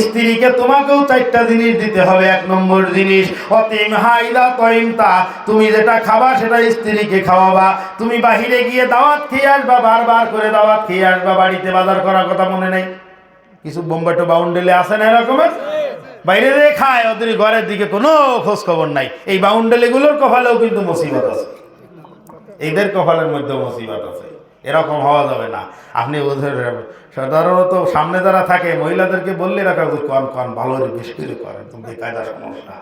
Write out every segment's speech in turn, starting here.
স্ত্রীকে তোমাকেও চারটা জিনিস দিতে হবে। এক নম্বর জিনিস, অতিম হাইদা তৈমতা। তুমি যেটা খাবা সেটা স্ত্রীকে খাওয়াবা। তুমি বাহিরে গিয়ে দাওয়াত খেয়ে আসবা, বারবার করে দাওয়াত খেয়ে আসবা, বাড়িতে বাজার করার কথা মনে নেই। কিছু বোম্বাটো বাউন্ডেলে আসে না এরকমের বাইরে দিয়ে খায়, ওদের ঘরের দিকে কোনো খোঁজ খবর নাই। এই বাউন্ডেলিগুলোর কপালেও কিন্তু মুসিবত আছে। এদের কপালের মধ্যে মুসিবত আছে। এরকম হওয়া যাবে না। আপনি সাধারণত সামনে যারা থাকে, মহিলাদেরকে বললে রাখা কন কন, ভালো বেশি করে করেন তুমি কায়দা সমস্যা।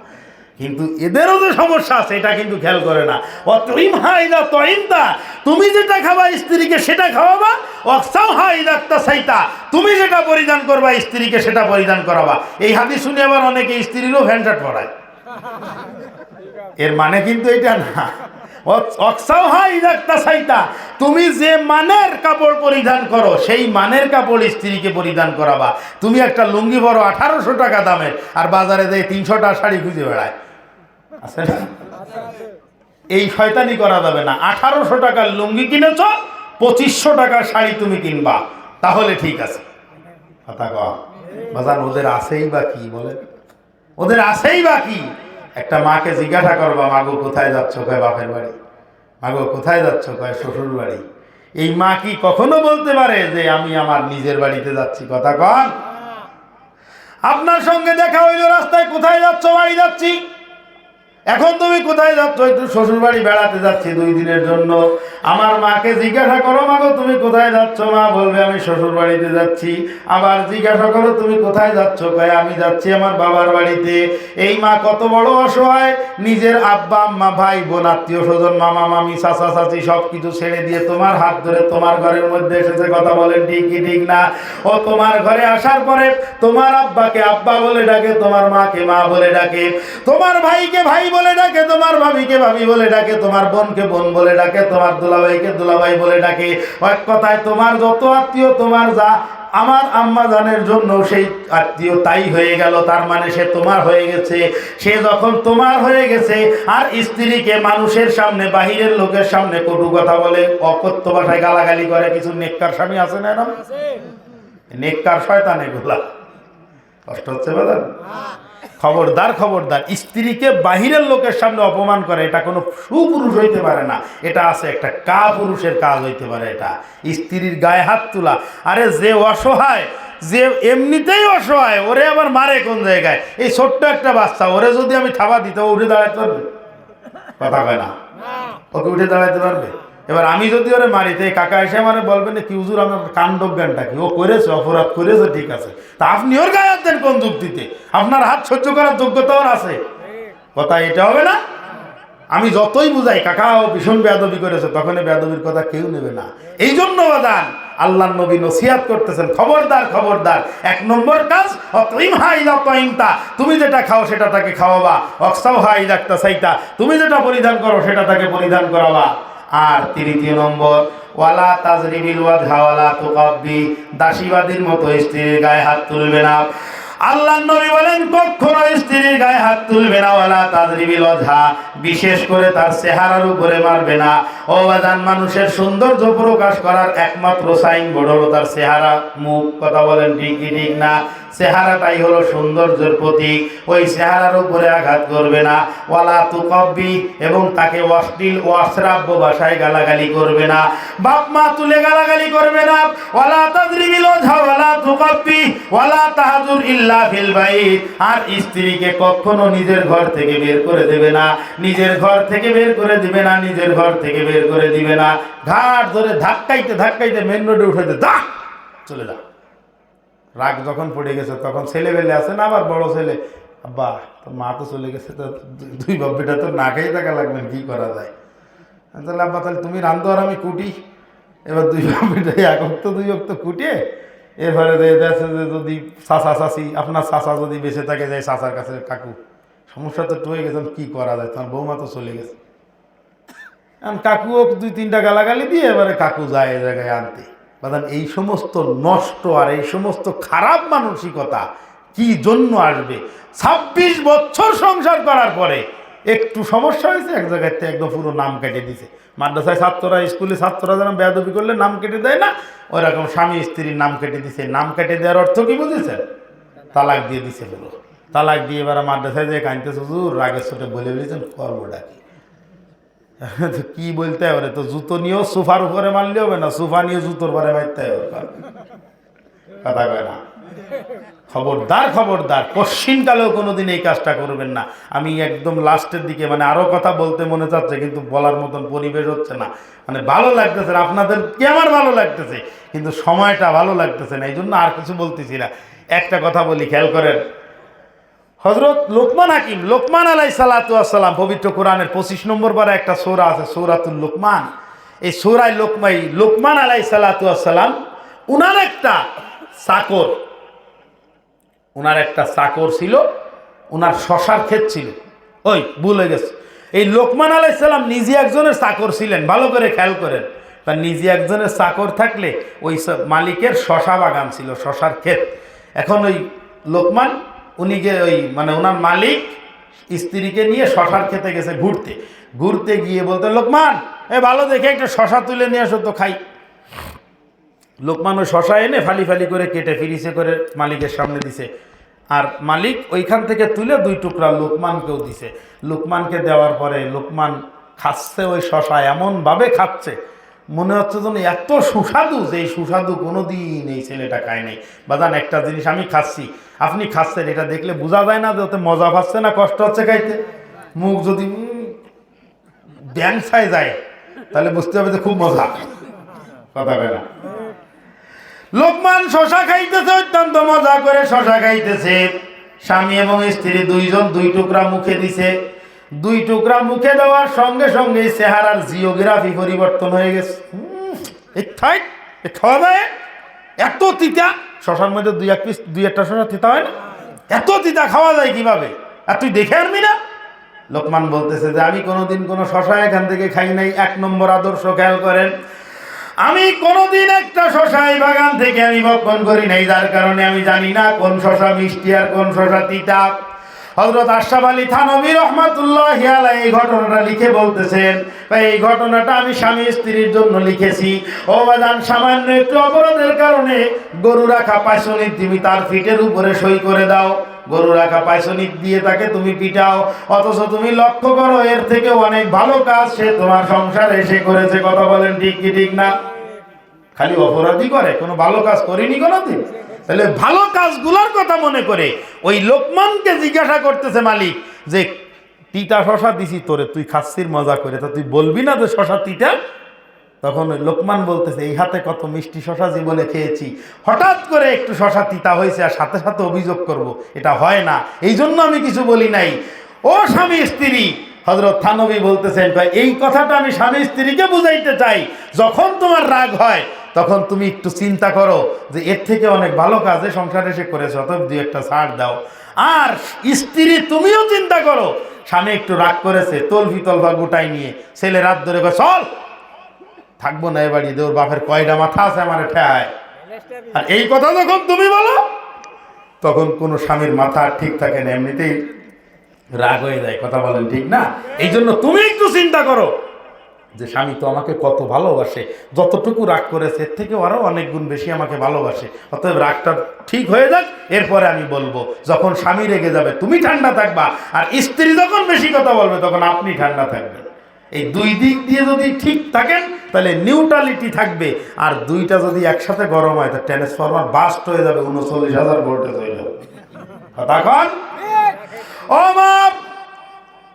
কিন্তু এদেরও যে সমস্যা আছে, এটা কিন্তু খেয়াল করে না। অতইম হাইদা তইমতা তুমি যেটা খাবা স্ত্রীকে সেটা খাওয়াবা। অক্সাও হাইদা সাইতা তুমি যেটা পরিধান করবা স্ত্রীকে সেটা পরিধান করাবা। এই হাতি শুনে আবার অনেকে স্ত্রীরও ভ্যান শার্ট পরায়। এর মানে কিন্তু এটা না। তুমি যে মানের কাপড় পরিধান করো, সেই মানের কাপড় স্ত্রীকে পরিধান করাবা। তুমি একটা লুঙ্গি বড় আঠারোশো টাকা দামের, আর বাজারে দেয় তিনশোটা শাড়ি খুঁজে বেড়ায়। আছে এই শয়তানি করা যাবে না। আঠারোশো টাকার লুঙ্গি কিনেছ, পঁচিশশো টাকার শাড়ি তুমি কিনবা। তাহলে ঠিক আছে। কথা বাজার ওদের আছেই বা কি বলে ওদের আছেই বা কি? একটা মাকে জিজ্ঞাসা করবা, মাগো, কোথায় যাচ্ছ? কয়, বাপের বাড়ি। মাগো, কোথায় যাচ্ছ? কয়, শ্বশুর বাড়ি। এই মা কি কখনো বলতে পারে যে, আমি আমার নিজের বাড়িতে যাচ্ছি? কথা কন। আপনার সঙ্গে দেখা হইল, রাস্তায় কোথায় যাচ্ছ? বাড়ি যাচ্ছি। এখন তুমি কোথায় যাচ্ছ? একটু শ্বশুর বাড়ি বেড়াতে যাচ্ছি দুই দিনের জন্য। আমার মাকে জিজ্ঞাসা করো মাগো তুমি কোথায় যাচ্ছ? মা বলবে, আমি শ্বশুর বাড়িতে যাচ্ছি। আবার জিজ্ঞাসা করো, তুমি কোথায় যাচ্ছ? কয়, আমি যাচ্ছি আমার বাবার বাড়িতে। এই মা কত বড় অসহায়। নিজের আব্বা, আম্মা, ভাই, বোন, আত্মীয় স্বজন, মামা, মামি, চাচা, চাচি সব কিছু ছেড়ে দিয়ে তোমার হাত ধরে তোমার ঘরের মধ্যে এসেছে। কথা বলেন ঠিক কি ঠিক না? ও তোমার ঘরে আসার পরে তোমার আব্বাকে আব্বা বলে ডাকে, তোমার মাকে মা বলে ডাকে। তোমার ভাইকে ভাই বলে ডাকে, তোমার ভাবিকে ভাবি বলে ডাকে, তোমার বোনকে বোন বলে ডাকে, তোমার দুলাভাইকে দুলাভাই বলে ডাকে। এক কথায়, তোমার যত আত্মীয়, তোমার যা, আমার আম্মা জানের জন্য সেই আত্মীয় তাই হয়ে গেল, তার মানে সে তোমার হয়ে গেছে। সে যখন তোমার হয়ে গেছে, আর স্ত্রীকে মানুষের সামনে, বাহিরের লোকের সামনে কটু কথা বলে, অকথ্য ভাষায় গালাগালি করে, কিছু নেককার স্বামী আছে না এরম? নেককার শয়তান এগুলা। কষ্ট হচ্ছে বাদান খবরদার খবরদার। স্ত্রীকে বাহিরের লোকের সামনে অপমান করে এটা কোনো সুপুরুষ হইতে পারে না। এটা আছে একটা কা পুরুষের কাজ হইতে পারে এটা। স্ত্রীর গায়ে হাত তোলা। আরে যে অসহায় যে এমনিতেই অসহায় ওরে আবার মারে কোন জায়গায়? এই ছোট্ট একটা বাচ্চা ওরে যদি আমি থাবা দিতে উঠে দাঁড়াতে পারবে? কথা কয় না? ওকে উঠে দাঁড়াতে পারবে? এবার আমি যদি ওরে মারি, তো কাকা এসে মানে বলবেন কি হুজুর আমার কাণ্ড জ্ঞানটা কি? ও করেছে, অপরাধ করেছে, ঠিক আছে। তা আপনি ওর গায়ে দেন কোন যুক্তিতে আপনার হাত সহ্য করার যোগ্যতা ওর আছে। কথা এটা হবে না? আমি যতই বুঝাই, কাকা ও ভীষণ বেয়াদবি করেছে তখন এই বেয়াদবির কথা কেউ নেবে না। এই জন্য বাদান আল্লাহ নবী নসিহাত করতেছেন, খবরদার খবরদার। এক নম্বর কাজ, অতইম হাই অতইমতা তুমি যেটা খাও সেটা তাকে খাওয়াবা। অক্সাও হাই ডাক্তার সাইতা, তুমি যেটা পরিধান করো সেটা তাকে পরিধান করাবা। আর তৃতীয় নম্বর, ওয়ালা তাজরিবিল ওয়াজহা ওয়ালা তুকাব্বি, দাসীবাদীর মতো স্ত্রীর গায়ে হাত তুলবে না। আল্লাহ নবী বলেন, কখনো স্ত্রীর গায়ে হাত তুলবে না ওয়ালা তাজরিবিল ওয়াজহা, বিশেষ করে তার চেহারার উপরে মারবে না। ও বাজান মানুষের সৌন্দর্য প্রকাশ করার একমাত্র সাইন বোর্ড হলো তার চেহারা, মুখ, কথা বলেন ঠিক কি ঠিক না? চেহারাটাই হলো সৌন্দর্যের প্রতীক। ওই চেহারার উপরে আঘাত করবে না। ওয়ালা তুকব্বি, এবং তাকে অশ্লীল ও অশ্রাব্য ভাষায় গালাগালি করবে না। বাপ, মা তুলে গালাগালি করবে না। ওয়ালা তাজরিবিল ওয়ালা তুকব্বি, ওয়ালা তাহাজুর ইল্লা ফিল বাইত। আর স্ত্রীকে কখনো নিজের ঘর থেকে বের করে দেবে না। নিজের ঘর থেকে বের করে দিবে না, নিজের ঘর থেকে বের করে দিবে না। ঘাট ধরে ধাক্কাইতে ধাক্কাইতে মেন রোডে উঠে দে, চলে যা। রাগ যখন পড়ে গেছে, তখন ছেলে বেলে আছে না আবার বড় ছেলে? আব্বা, তোর মা তো চলে গেছে, তো দুই- বাব্বিটা তো না খেয়ে থাকা লাগবেন কি করা যায়? তাহলে আব্বা, তাহলে তুমি রান্ধো আর আমি কুটি। এবার দুই বাব্বিটা এক অক্ত দুই অক্ত কুটিয়ে এরপরে যে যদি চাষা চাষি আপনার চাষা যদি বেঁচে থাকে যায় চাষার কাছে, কাকু, সমস্যা তো টয়ে গেছে, কি করা যায়? তোমার বৌমা তো চলে গেছে। কাকুও দুই তিনটা গালাগালি দিয়ে, এবারে কাকু যায় এ জায়গায় আনতে। বাদান এই সমস্ত নষ্ট আর এই সমস্ত খারাপ মানসিকতা কি জন্য আসবে? ছাব্বিশ বছর সংসার করার পরে একটু সমস্যা হয়েছে, এক জায়গায় থেকে একদম পুরো নাম কেটে দিছে। মাদ্রাসায় ছাত্ররা, স্কুলে ছাত্ররা যেন বেয়াদবি করলে নাম কেটে দেয় না ওরকম স্বামী স্ত্রীর নাম কেটে দিছে। নাম কেটে দেওয়ার অর্থ কি বুঝেছেন? তালাক দিয়ে দিছে বলো তালাক দিয়ে এবার মাদ্রাসায় যে কানতেছে হুজুর, রাগের ছোটে বলে বলেছেন করবোটা কি? তো কি বলতে হবে তো জুতো নিয়েও সোফার উপরে মারলে হবে না? সোফা নিয়ে জুতোর পরে মারতে হবে কথা কয় না। খবরদার খবরদার। কশ্চিনকালেও কোনোদিন এই কাজটা করবেন না। আমি একদম লাস্টের দিকে মানে আরও কথা বলতে মনে চাচ্ছে, কিন্তু বলার মতন পরিবেশ হচ্ছে না। মানে ভালো লাগতেছে আপনাদের কি আমার ভালো লাগতেছে, কিন্তু সময়টা ভালো লাগতেছে না। এই জন্য আর কিছু বলতেছি না। একটা কথা বলি, খেয়াল করেন। হজরত লোকমান হাকিম, লোকমান আলাই সালাতু আসসালাম পবিত্র কোরআনের পঁচিশ নম্বর বারে একটা সৌরা আছে, সৌরাতুল লোকমান। এই সৌরায় লোকমাই, লোকমান আলাই সালাতু আসসালাম উনার একটা চাকর, উনার একটা চাকর ছিল ওনার শশার ক্ষেত ছিল। ওই, ভুল হয়ে গেছে। এই লোকমান আলাইসাল্লাম নিজে একজনের চাকর ছিলেন, ভালো করে খেয়াল করেন। তার নিজে একজনের চাকর থাকলে ওই মালিকের শশা বাগান ছিল, শশার ক্ষেত। এখন ওই লোকমান উনি যে ওই মানে ওনার মালিক স্ত্রীকে নিয়ে শশার খেতে গেছে ঘুরতে। ঘুরতে গিয়ে বলতে, লোকমান, এ ভালো দেখে একটা শশা তুলে নিয়ে আসো তো খাই। লোকমান ওই শশা এনে ফালি ফালি করে কেটে ফিরিসে করে মালিকের সামনে দিছে। আর মালিক ওইখান থেকে তুলে দুই টুকরা লোকমানকেও দিছে। লোকমানকে দেওয়ার পরে লোকমান খাচ্ছে ওই শশা, এমনভাবে খাচ্ছে মনে হচ্ছে যেন এত সুস্বাদু যে সুস্বাদু কোনো দিন এই ছেলেটা খায় নাই। বাদান একটা জিনিস আমি খাচ্ছি। আপনি খাচ্ছেন, এটা দেখলে বোঝা যায় না যে ওতে মজা পাচ্ছে না কষ্ট হচ্ছে খাইতে। মুখ যদি ড্যান্সায় যায়, তাহলে বুঝতে হবে যে খুব মজা। কথা না। লোকমান শশা খাইতেছে, অত্যন্ত মজা করে শশা খাইতেছে। স্বামী এবং স্ত্রী দুইজন দুই টুকরা মুখে দিছে। দুই টুকরা মুখে দেওয়ার সঙ্গে সঙ্গে চেহারার জিওগ্রাফি পরিবর্তন হয়ে গেছে। খাওয়া এত তিতা। শশার মধ্যে দুই এক পিস, দুই একটা শশা তিতা হয় না? এত তিতা খাওয়া যায় কীভাবে? আর তুই দেখে আনবি না? লোকমান বলতেছে যে, আমি কোনোদিন কোনো শশা এখান থেকে খাই নাই। এক নম্বর আদর্শ খেয়াল করেন, আমি কোনোদিন একটা শশা এই বাগান থেকে আমি বক্ষণ করি নাই। যার কারণে আমি জানি না কোন শশা মিষ্টি আর কোন শশা তিতা। হজরত আশরাফ আলী থানবী রহমাতুল্লাহ এই ঘটনাটা লিখে বলতেছেন এই ঘটনাটা আমি স্বামী স্ত্রীর জন্য লিখেছি। ও বাজান, সামান্য একটু অপরাধের কারণে গরু রাখা পাইসনি তুমি তার ফিটের উপরে সই করে দাও। গরু রাখা পাইসনিক দিয়ে তাকে তুমি পিটাও। অথচ তুমি লক্ষ্য করো, এর থেকে অনেক ভালো কাজ সে তোমার সংসারে এসে করেছে। কথা বলেন ঠিক কি ঠিক না? খালি অপরাধী করে, কোনো ভালো কাজ করিনি কোনোদিন? তাহলে ভালো কাজগুলোর কথা মনে করে। ওই লোকমানকে জিজ্ঞাসা করতেছে মালিক যে, তিতা শশা দিছি তোরে, তুই খাচ্ছির মজা করে, তা তুই বলবি না যে শশা তিতা? তখন লোকমান বলতেছে, এই হাতে কত মিষ্টি শশা জীবনে খেয়েছি। হঠাৎ করে একটু শশা তিতা হয়েছে আর সাথে সাথে অভিযোগ করব। এটা হয় না। এই জন্য আমি কিছু বলি নাই। ও স্বামী স্ত্রী হজরত থানবী বলতেছেন এই কথাটা আমি স্বামী স্ত্রীকে বুঝাইতে চাই। যখন তোমার রাগ হয় তখন তুমি একটু চিন্তা করো যে এর থেকে অনেক ভালো কাজে সংসারে এসে করেছ, অতএব দু একটা ছাড় দাও। আর স্ত্রী, তুমিও চিন্তা করো, স্বামী একটু রাগ করেছে তলফি তলফা গোটাই নিয়ে, ছেলে রাত ধরে চল! থাকব না এ বাড়িতে ওর বাপের কয়টা মাথা আছে আমার ঠেয়ায় আর এই কথা যখন তুমি বলো, তখন কোনো স্বামীর মাথা ঠিক থাকে না, এমনিতেই রাগ হয়ে যায়, কথা বলেন ঠিক না? এই জন্য তুমি একটু চিন্তা করো। যে স্বামী তো আমাকে কত ভালোবাসে যতটুকু রাগ করেছে এর থেকে আরও অনেক গুণ বেশি আমাকে ভালোবাসে। অতএব রাগটা ঠিক হয়ে যাক এরপরে আমি বলব যখন স্বামী রেগে যাবে তুমি ঠান্ডা থাকবা আর স্ত্রী যখন বেশি কথা বলবে তখন আপনি ঠান্ডা থাকবেন। এই দুই দিক দিয়ে যদি ঠিক থাকেন তাহলে নিউট্রালিটি থাকবে। আর দুইটা যদি একসাথে গরম হয় তা ট্রান্সফরমার বাস্ট হয়ে যাবে উনচল্লিশ হাজার ভোল্টেজ হয়ে যাবে কন? ও মা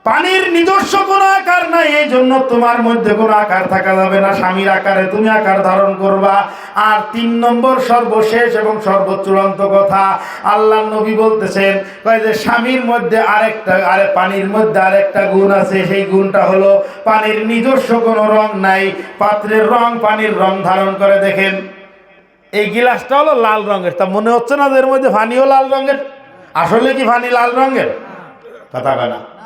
পানির নিজস্ব কোনো আকার নাই এই জন্য তোমার মধ্যে কোনো আকার থাকা যাবে না। স্বামীর আকারে তুমি আকার ধারণ করবা। আর তিন নম্বর সর্বশেষ এবং সর্বচূড়ান্ত কথা, আল্লাহ নবী বলতেছেন, কয় যে স্বামীর মধ্যে আরেকটা, আরে পানির মধ্যে আরেকটা গুণ আছে, সেই গুণটা হলো পানির নিজস্ব কোনো রং নাই। পাত্রের রং পানির রং ধারণ করে, দেখেন। এই গিলাসটা হলো লাল রঙের। তা মনে হচ্ছে না এর মধ্যে ফানিও লাল রঙের? আসলে কি ফানি লাল রঙের? কথা না।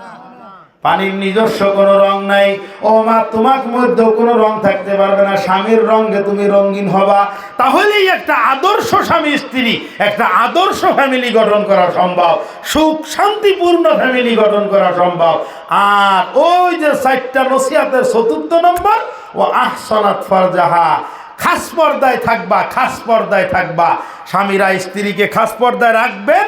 পানির নিজস্ব কোনো রং নাই। ও মা তোমার মধ্যেও কোনো রং থাকতে পারবে না। স্বামীর রঙে তুমি রঙিন হবা। তাহলেই একটা আদর্শ স্বামী স্ত্রী, একটা আদর্শ ফ্যামিলি গঠন করা সম্ভব। সুখ শান্তিপূর্ণ ফ্যামিলি গঠন করা সম্ভব। আর ওই যে চারটা নসিহাতের চতুর্থ নম্বর ও আহসনাত ফারজাহা। খাস পর্দায় থাকবা, খাস পর্দায় থাকবা। স্বামীরা স্ত্রীকে খাস পর্দায় রাখবেন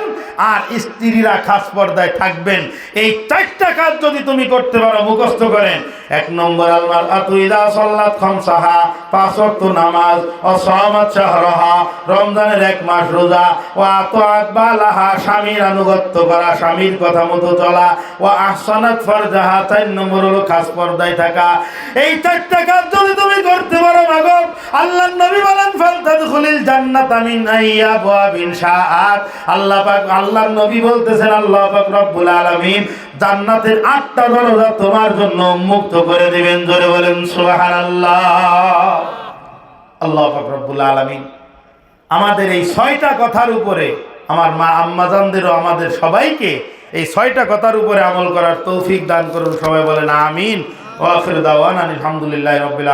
আর স্ত্রীরা খাস পর্দায় থাকবেন। এই চারটা কাজ যদি তুমি করতে পারো, মুখস্থ করেন। এক নম্বর আলমার আতুইদা সল্লাত খমসাহা, পাঁচ ওয়াক্ত নামাজ, ও সহমত শাহরহা, রমজানের এক মাস রোজা। ও আতআত বালাহা স্বামীর আনুগত্য করা, স্বামীর কথা মতো চলা। ও আহসানাত ফরজাহা, চার নম্বর হলো খাস পর্দায় থাকা। এই চারটা কাজ যদি তুমি করতে পারো, মাগো আল্লাহ নবী বলেন, ফালতাদখুলিল জান্নাত মিন আইয়াবিন শাআত। আল্লাহ পাক, আল্লাহর নবী বলতেছেন, আল্লাহ পাক রব্বুল আলামিন জান্নাতের আটটা দরজা তোমার জন্য উন্মুক্ত করে দিবেন। জোরে বলেন, সুবহানাল্লাহ। আল্লাহ পাক রব্বুল আলামিন আমাদের এই ছয়টা কথার উপরে, আমার মা, আম্মাজানদেরও আমাদের সবাইকে এই ছয়টা কথার উপরে আমল করার তৌফিক দান করুন। সবাই বলেন, আমিন। ওয়াফির দাওয়ান আলহামদুলিল্লাহ রবিল